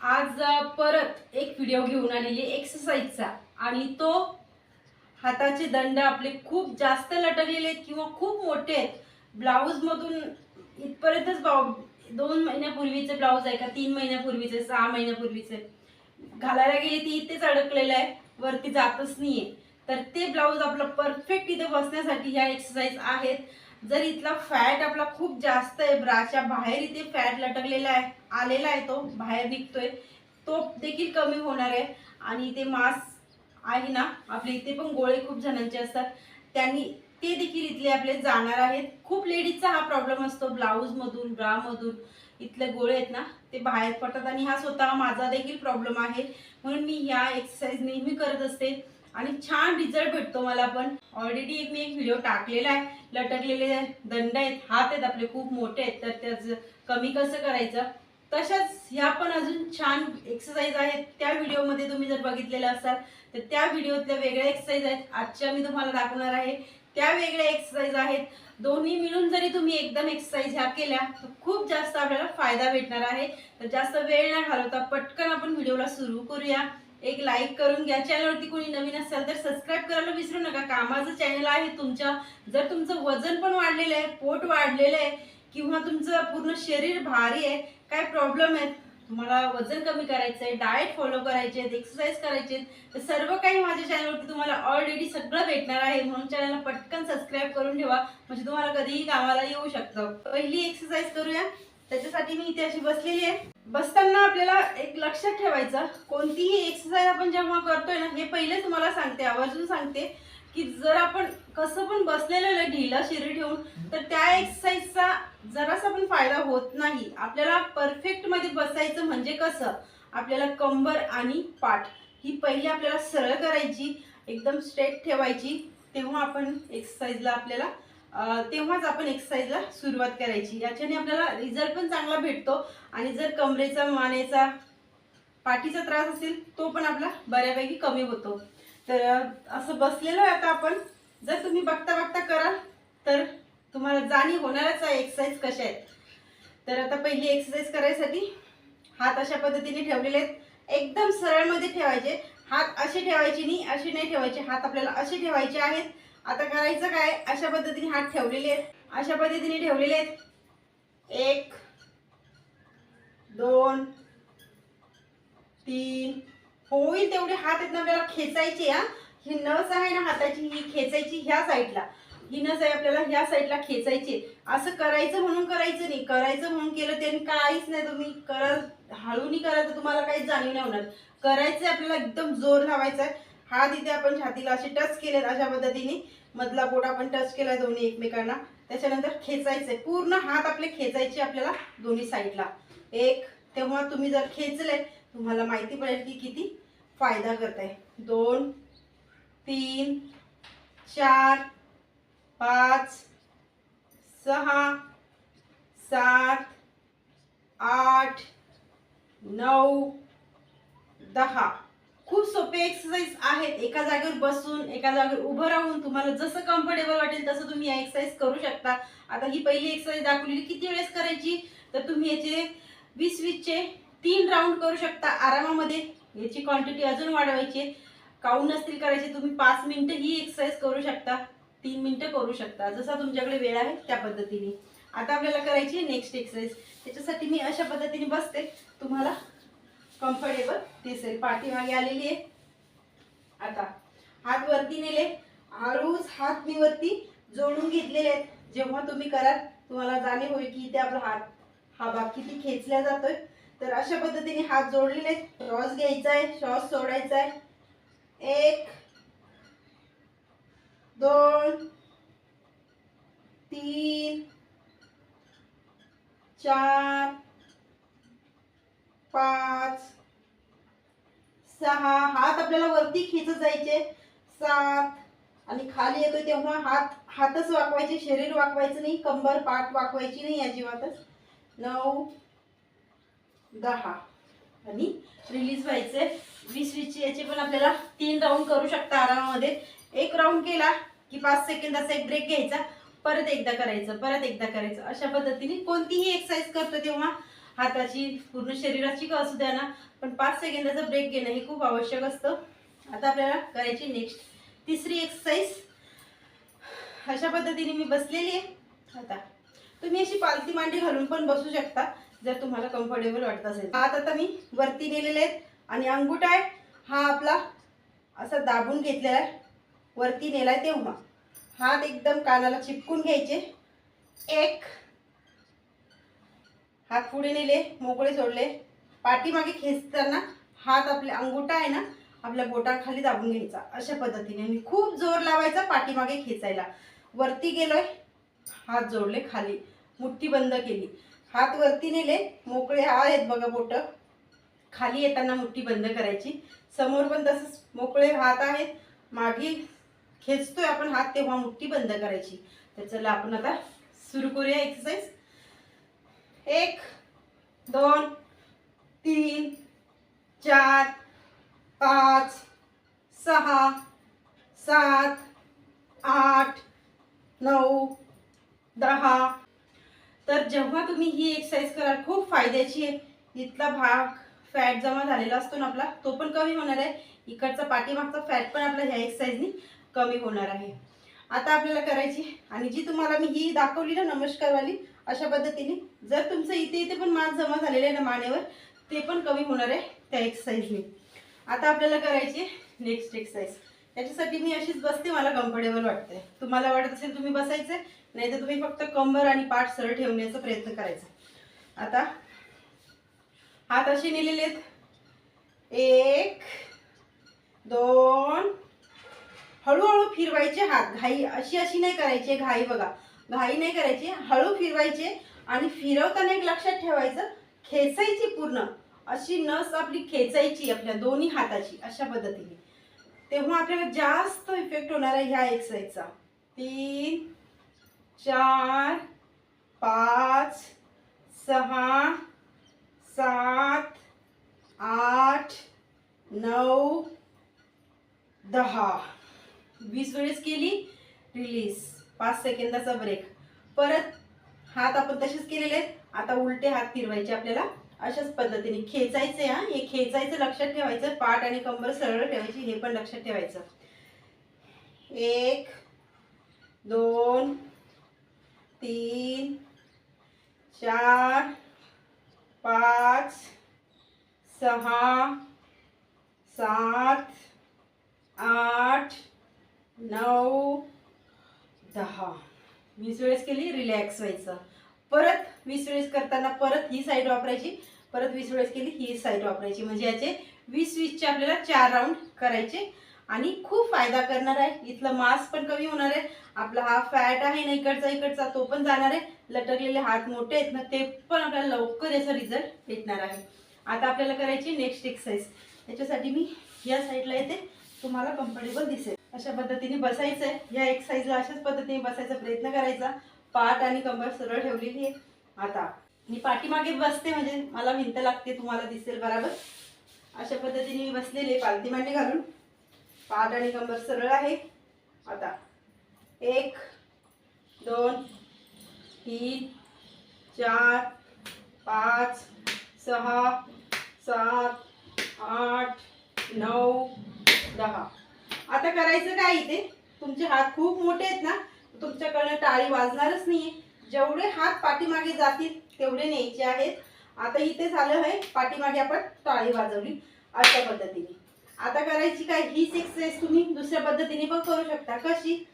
आज परत एक व्हिडिओ घेऊन आलेली एक्सरसाइजचा आणि तो हाताचे दंड आपले खूप जास्त लटकलेले आहेत किंवा खूप मोठे आहेत. ब्लाऊजमधून इथपर्यंतच ब्लाऊ दोन महिन्यापूर्वीचे ब्लाऊज आहे का तीन महिन्यापूर्वीचे सहा महिन्यापूर्वीचे. घालायला गेली ती इथेच अडकलेलं आहे वरती जातच नाहीये. तर ते ब्लाऊज आपलं परफेक्ट इथे बसण्यासाठी ह्या एक्सरसाइज आहेत. जर इथला फॅट आपला खूप जास्त आहे ब्राच्या बाहेर इथे फॅट लटकलेला आहे आलेला आहे तो बाहेर निघतोय तो देखील कमी होणार आहे. आणि इथे मास आहे ना आपले इथे पण गोळे खूप जणांचे असतात. त्यांनी ते देखील इथले आपले जाणार आहेत. खूप लेडीजचा हा प्रॉब्लेम असतो ब्लाऊजमधून ब्रामधून इथले गोळे आहेत ना ते बाहेर पडतात. आणि हा स्वतः माझा देखील प्रॉब्लेम आहे. म्हणून मी ह्या एक्सरसाइज नेहमी करत असते. आणि छान रिझल्ट भेटतो मला पण. ऑलरेडी एक मी एक व्हिडिओ टाकलेला आहे. लटकलेले दंड आहेत हात आहेत आपले खूप मोठे आहेत. तर त्याचं कमी कसं करायचं? तशाच ह्या पण अजून छान एक्सरसाइज आहेत. त्या व्हिडिओमध्ये तुम्ही जर बघितलेलं असाल तर त्या व्हिडिओतल्या वेगळ्या एक्सरसाइज आहेत. आजच्या मी तुम्हाला दाखवणार आहे. त्या वेगळ्या एक्सरसाइज आहेत. दोन्ही मिळून जरी तुम्ही एकदम एक्सरसाइज ह्या केल्या तर खूप जास्त आपल्याला फायदा भेटणार आहे. तर जास्त वेळ न घालवता पटकन आपण व्हिडिओला सुरू करूया. एक लाईक करून घ्या. चॅनलवरती कोणी नवीन असेल तर सबस्क्राईब करायला विसरू नका. कामाचं चॅनल आहे तुमच्या. जर तुमचं वजन पण वाढलेलं आहे पोट वाढलेलं आहे किंवा तुमचं पूर्ण शरीर भारी आहे काय प्रॉब्लेम आहेत तुम्हाला वजन कमी करायचं आहे डाएट फॉलो करायचे आहेत एक्सरसाइज करायचे आहेत तर सर्व काही माझ्या चॅनलवरती तुम्हाला ऑलरेडी सगळं भेटणार आहे. म्हणून चॅनलला पटकन सबस्क्राईब करून ठेवा. म्हणजे तुम्हाला कधीही कामाला येऊ शकतं. पहिली एक्सरसाइज करूया. त्याच्यासाठी मी इथे अशी बसलेली आहे. बसताना आपल्याला एक लक्षात ठेवायचं कोणतीही एक्सरसाइज आपण जेव्हा करतोय ना हे पहिले तुम्हाला सांगते आवर्जून सांगते की जर आपण कसं पण बसलेलं ढिला शिरी ठेवून तर त्या एक्सरसाइजचा जरासा पण फायदा होत नाही. आपल्याला परफेक्टमध्ये बसायचं म्हणजे कसं? आपल्याला कंबर आणि पाठ ही पहिली आपल्याला सरळ करायची एकदम स्ट्रेट ठेवायची तेव्हा आपण एक्सरसाइजला आपल्याला तेव्हाच आपण एक्सरसाइजला सुरुवात करायची. याच्याने आपल्याला रिझल्ट पण चांगला भेटतो आणि जर कमरेचा मानेचा पाठीचा त्रास असेल तो पण आपला बऱ्यापैकी कमी होतो. तर असं बसलेलो आहे आता आपण. जर तुम्ही बघता बघता कराल तर तुम्हाला जाणीव होणारच आहे एक्सरसाइज कशा आहेत. तर आता पहिली एक्सरसाइज करायसाठी हात अशा पद्धतीने ठेवलेले आहेत. एकदम सरळमध्ये ठेवायचे. हात असे ठेवायचे नाही असे नाही ठेवायचे. हात आपल्याला असे ठेवायचे आहेत. आता करायचं काय? अशा पद्धतीने हात ठेवलेले आहेत. अशा पद्धतीने ठेवलेले आहेत. एक दोन तीन. होईल तेवढे हात आहेत ना आपल्याला खेचायचे हा? ही नस आहे ना हाताची ही खेचायची ह्या साईडला. ही नस आहे आपल्याला ह्या साईडला खेचायची. असं करायचं म्हणून करायचं नाही. करायचं म्हणून केलं त्यांनी काहीच नाही तुम्ही करत हळूनी करा तर तुम्हाला काहीच जाणीव नाही होणार. करायचं आपल्याला एकदम जोर लावायचा आहे हात इथे आपण छातीला असे टच केलेत अशा पद्धतीने. मधला बोट आपण टच केलाय दोन्ही एकमेकांना. त्याच्यानंतर खेचायचंय. पूर्ण हात आपले खेचायचे आपल्याला दोन्ही साईडला एक तेव्हा तुम्ही जर खेचले तुम्हाला माहिती पडेल की किती फायदा करत आहे दोन तीन चार पाच सहा सात आठ नऊ दहा. खूप सोपे एक्सरसाइज आहेत. एका जागेवर बसून एका जागेवर उभं राहून तुम्हाला जसं कम्फर्टेबल वाटेल तसं तुम्ही या एक्सरसाइज करू शकता. आता ही पहिली एक्सरसाइज दाखवलेली किती वेळेस करायची? तर तुम्ही याचे वीस वीसचे तीन राऊंड करू शकता आरामामध्ये. याची क्वांटिटी अजून वाढवायची काउंट नसतील करायचे तुम्ही पाच मिनटं ही एक्सरसाइज करू शकता. तीन मिनटं करू शकता. जसा तुमच्याकडे वेळ आहे त्या पद्धतीने. आता आपल्याला करायची नेक्स्ट एक्सरसाइज त्याच्यासाठी मी अशा पद्धतीने बसते. तुम्हाला कम्फर्टेबल दिसेल पाठीमागे आलेली आहे. आता हात वरती नेले. हळूच हात मी वरती जोडून घेतलेले आहेत. जेव्हा तुम्ही कराल तुम्हाला जाणीव होईल की इथे आपला हात हा भाग किती खेचला जातोय. तर अशा पद्धतीने हात जोडलेले आहेत. श्वास घ्यायचा आहे. श्वास सोडायचा आहे. एक दोन तीन चार पाच. सहा. हात आपल्याला वरती खेचत जायचे. सात. आणि खाली येतोय तेव्हा हात हातच वाकवायचे शरीर वाकवायचं नाही कंबर पाठ वाकवायची नाही अजिबातच. नऊ. दहा. आणि रिलीज व्हायचे. वीस वीसचे याचे पण आपल्याला तीन राऊंड करू शकता आरामामध्ये. एक राऊंड केला की पाच सेकंदाचा एक ब्रेक घ्यायचा. परत एकदा करायचं परत एकदा करायचं. अशा पद्धतीने कोणतीही एक्सरसाइज करतो तेव्हा हाताची पूर्ण शरीराची का असू द्या ना पण पाच सेकंदाचा ब्रेक घेणं हे खूप आवश्यक असतं. आता आपल्याला करायची नेक्स्ट तिसरी एक्सरसाइज अशा पद्धतीने मी बसलेली आहे. आता तुम्ही अशी पालती मांडी घालून पण बसू शकता जर तुम्हाला कम्फर्टेबल वाटत असेल. हात आता मी वरती नेलेले आहेत आणि अंगुठा आहे. हा आपला असा दाबून घेतलेला आहे. वरती नेलाय तेव्हा. हात एकदम कानाला चिपकून घ्यायचे. एक हात पुढे नेले मोकळे सोडले. पाठीमागे खेचताना हात आपले अंगुठा आहे ना आपल्या बोटाखाली दाबून घ्यायचा. अशा पद्धतीने आणि खूप जोर लावायचा पाठीमागे खेचायला. वरती गेलोय हात जोडले खाली. मुठ्ठी बंद केली. हात वरती नेले मोकळे आहेत बघा बोट. खाली येताना मुठ्ठी बंद करायची. समोर पण तसंच मोकळे हात आहेत. मागे खेचतोय आपण हात तेव्हा मुठ्ठी बंद करायची. तर चला आपण आता सुरू करूया एक्सरसाइज एक दोन तीन चार पाच सहा सात आठ नऊ दहा. तर जेव्हा तुम्ही ही एक्सरसाइज कराल खूप फायद्याची आहे. इथला भाग फॅट जमा झालेला असतो ना आपला तो पण कमी होणार आहे. इकडचा पाठीमागचा फॅट पण आपला ह्या एक्सरसाइजनी कमी होणार आहे. आता आपल्याला करायची आणि जी तुम्हाला मी ही दाखवली ना नमस्कारवाली अशा पद्धतीने जर तुमचं इथे इथे पण मास जमा झालेले आहे ना मानेवर ते पण कमी होणार आहे त्या एक्सरसाइजने आता आपल्याला करायची नेक्स्ट एक्सरसाइज त्याच्यासाठी मी अशीच बसते मला कम्फर्टेबल वाटते. तुम्हाला वाटत असेल तुम्ही बसायचं नाही तर तुम्ही फक्त कंबर आणि पाठ सरळ ठेवण्याचा प्रयत्न करायचा. आता हात असे नेलेले आहेत. एक दोन हळूहळू फिरवायचे हात. घाई अशी अशी नाही करायची घाई बघा. घाई नाही करायची हळू फिरवायचे आणि फिरवताना एक लक्षात ठेवायचं खेचायची पूर्ण. अशी नस आपली खेचायची आपल्या दोन्ही हाताची अशा पद्धतीने. तेव्हा आपल्याला जास्त इफेक्ट होणार आहे ह्या एक्सरसाइजचा तीन चार पाच सहा सात आठ नऊ दहा. वीस वेळेस केली रिलीज पाच सेकंदाचा ब्रेक परत हात आपण तसेच केलेले आहेत. आता उलटे हात फिरवायचे आपल्याला. अशाच पद्धतीने खेचायचे हा. हे खेचायचं लक्षात ठेवायचं. पाठ आणि कंबर सरळ ठेवायची हे पण लक्षात ठेवायचं. एक दोन तीन चार पाच सहा सात आठ नऊ दहा. वीस वेळेस केली रिलॅक्स व्हायचं. परत वीस वेळेस करताना परत ही साईड वापरायची. परत वीस वेळेस केली ही साईड वापरायची. म्हणजे याचे वीस वीसचे आपल्याला चार राऊंड करायचे. आणि खूप फायदा करणार आहे. इथलं मास पण कमी होणार आहे. आपला हा फॅट आहे ना इकडचा इकडचा तो पण जाणार आहे. लटकलेले हात मोठे आहेत ना ते पण आपल्याला लवकर याचा रिझल्ट भेटणार आहे. आता आपल्याला करायची नेक्स्ट एक्सरसाइज त्याच्यासाठी मी या साईडला येते. तुम्हाला कम्फर्टेबल दिसेल. अशा पद्धतीने बसायचं आहे या एक्सरसाइजला अशाच पद्धतीने बसायचा प्रयत्न करायचा. पाठ आणि कंबर सरळ ठेवलेली आहे. आता मी पाठीमागे बसते म्हणजे मला भिंत लागते तुम्हाला दिसेल बरोबर. अशा पद्धतीने मी बसलेले पालती मांडी घालून. पाठ आणि कंबर सरळ आहे. आता एक दोन तीन चार पाच सहा सात आठ नऊ दहा आता करायचं काय इथे? तुमचे हात खूप मोठे आहेत ना तुमच्याकडनं टाळी वाजणारच नाहीये. जेवढे हात पाठीमागे जातील तेवढे न्यायचे आहेत. आता इथे झालं आहे पाठीमागे आपण टाळी वाजवली अशा पद्धतीने. आता करायची काय? हीच एक्सरसाइज तुम्ही दुसऱ्या पद्धतीने पण करू शकता. कशी?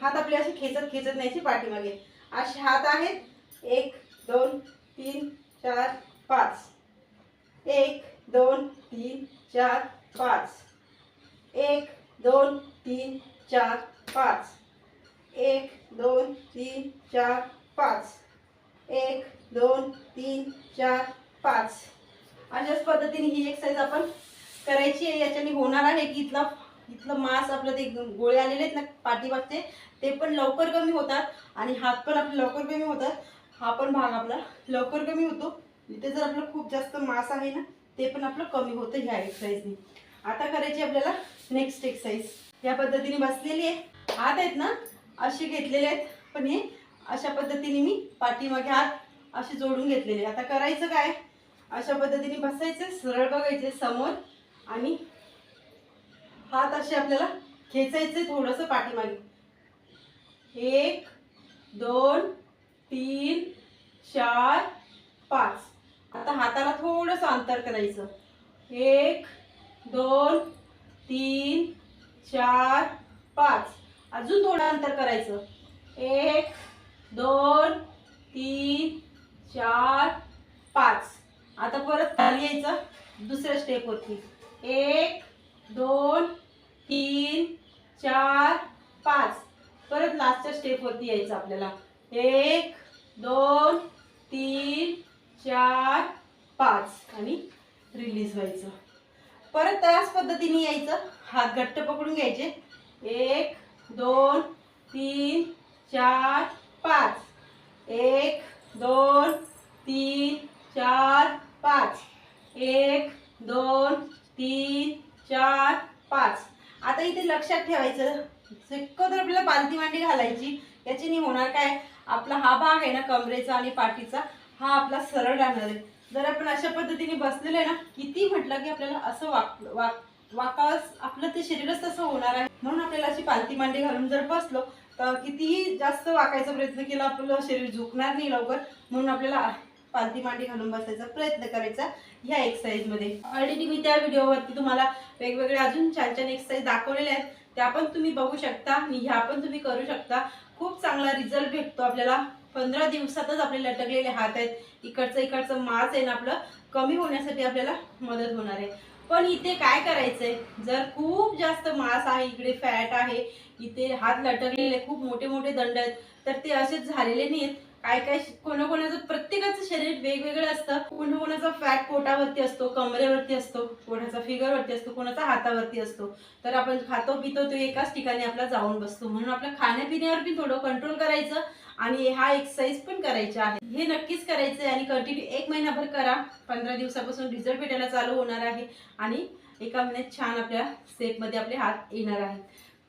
हात आपले असे खेचत खेचत न्यायचे पाठीमागे. असे हात आहेत. एक दोन तीन चार पाच. एक दोन तीन चार पाच. एक दोन तीन चार पाच. एक दोन तीन चार पाच. एक दोन तीन चार पाच. अशाच पद्धतीने ही एक्सरसाइज आपण करायची आहे. याच्याने होणार आहे की इथला इथलं मास आपलं ते गोळे आलेले आहेत ना पाठीमागचे ते पण लवकर कमी होतात आणि हात पण आपले लवकर कमी होतात. हा पण भाग आपला लवकर कमी होतो. इथे जर आपलं खूप जास्त मास आहे ना ते पण आपलं कमी होतं ह्या एक्सरसाइजने आता करायची आपल्याला नेक्स्ट एक्सरसाइज या पद्धतीने बसलेली आहे. हात आहेत ना असे घेतलेले आहेत. पण हे अशा पद्धतीने मी पाठीमागे हात असे जोडून घेतलेले आता करायचं काय? अशा पद्धतीने बसायचं सरळ बघायचे समोर आणि हात असे आपल्याला खेचायचे थोडंसं पाठीमागे. एक दोन तीन चार पाच. आता हाताला थोडंसं अंतर करायचं. एक दोन तीन चार पाच. अजून थोडं अंतर करायचं. एक दोन तीन चार पाच. आता परत खाली यायचं. दुसऱ्या स्टेपवरती एक दोन तीन चार पाच. परत लास्टच्या स्टेपवरती यायचं आपल्याला. एक दोन तीन चार पाच आणि रिलीज परत त्याच पद्धतीने यायचं. हात घट्ट पकडून घ्यायचे. एक दोन तीन चार पाच. एक दोन तीन चार पाच. एक दोन तीन चार पाच. आता इथे लक्षात ठेवायचं. तर आपल्याला पालती मांडी घालायची. याच्याने होणार काय? आपला हा भाग आहे ना कमरेचा आणि पाठीचा. हा आपला सरळ राहणार आहे. जर आपण अशा पद्धतीने बसलेलं आहे ना किती म्हटलं की आपल्याला असं वाक वाक वाकावंच आपलं ते शरीरच तसं होणार आहे. म्हणून आपल्याला अशी पालती मांडी घालून जर बसलो तर कितीही जास्त वाकायचा प्रयत्न केला आपलं शरीर झुकणार नाही लवकर. म्हणून आपल्याला पालती मांडी घालून बसायचा प्रयत्न करायचा ह्या एक्सरसाइजमध्ये ऑलरेडी मी त्या व्हिडिओवरती तुम्हाला वेगवेगळे अजून छान छान एक्सरसाइज दाखवलेल्या आहेत. त्या पण तुम्ही बघू शकता. आणि ह्या पण तुम्ही करू शकता. खूप चांगला रिझल्ट भेटतो आपल्याला. पंधरा दिवसातच आपले लटकलेले हात आहेत. इकडचं इकडचं मास आहे ना आपलं कमी होण्यासाठी आपल्याला मदत होणार आहे. पण इथे काय करायचंय? जर खूप जास्त मास आहे इकडे फॅट आहे इथे हात लटकलेले खूप मोठे मोठे दंड आहेत तर ते असेच झालेले नाहीत काय काय कोणाकोणाचं प्रत्येकाचं शरीर वेगवेगळं असतं. कोणाकोणाचा फॅट पोटावरती असतो कमरेवरती असतो कोणाचा फिगरवरती असतो कोणाचा हातावरती असतो. तर आपण खातो पितो तो एकाच ठिकाणी आपला जाऊन बसतो. म्हणून आपल्या खाण्यापिण्यावर पण थोडं कंट्रोल करायचं. आणि हा एक्सरसाइज पण करायचा आहे. हे नक्कीच करायचं आहे आणि कंटिन्यू एक महिनाभर करा. पंधरा दिवसापासून रिझल्ट भेटायला चालू होणार आहे आणि एका महिन्यात छान आपल्या स्टेपमध्ये आपले हात येणार आहेत.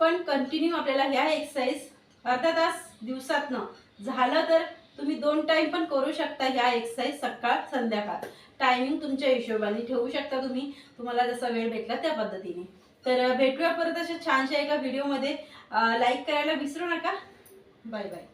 पण कंटिन्यू आपल्याला ह्या एक्सरसाइज अर्धा तास दिवसातनं झालं तर तुम्ही दोन टाइम पण करू शकता ह्या एक्सरसाइज सकाळ संध्याकाळ. टायमिंग तुमच्या हिशोबाने ठेवू शकता तुम्ही. तुम्हाला जसा वेळ भेटला त्या पद्धतीने. तर भेटूया परत अशा छानशा एका व्हिडिओमध्ये लाईक करायला विसरू नका. Bye bye